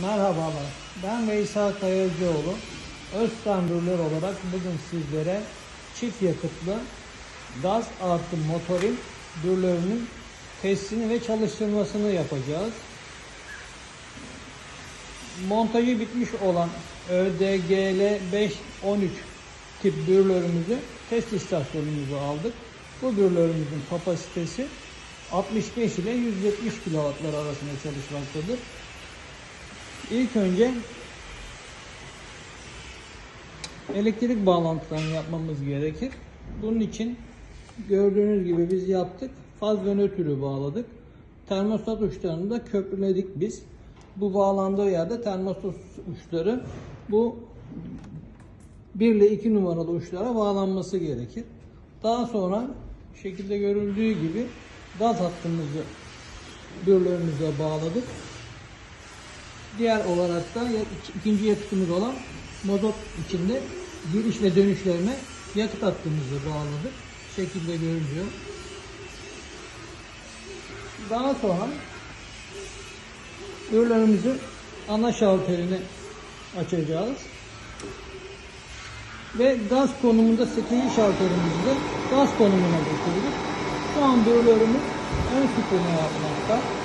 Merhabalar, ben Veysel Kayacıoğlu. Öztandırlar olarak bugün sizlere çift yakıtlı gaz artı motorin dürlerinin testini ve çalıştırmasını yapacağız. Montajı bitmiş olan ÖDGL 513 tip dürlerimizi test istasyonumuza aldık. Bu dürlerimizin kapasitesi 65 ile 170 kW'lar arasında çalışmaktadır. İlk önce elektrik bağlantılarını yapmamız gerekir. Bunun için gördüğünüz gibi biz yaptık. Faz ve nötrü bağladık. Termostat uçlarını da köprüledik biz. Bu bağlandığı yerde termostat uçları bu 1 ile 2 numaralı uçlara bağlanması gerekir. Daha sonra şekilde görüldüğü gibi gaz hattımızı dürlerimize bağladık. Diğer olarak da ikinci yakıtımız olan mazot içinde giriş ve dönüşlerine yakıt hattımızı bağladık. Şekilde görülüyor. Daha sonra ürünlerimizin ana şalterini açacağız. Ve gaz konumunda 8. şalterimizi de gaz konumuna getirdik. Şu an ürünlerimiz ön sütunu yapmakta.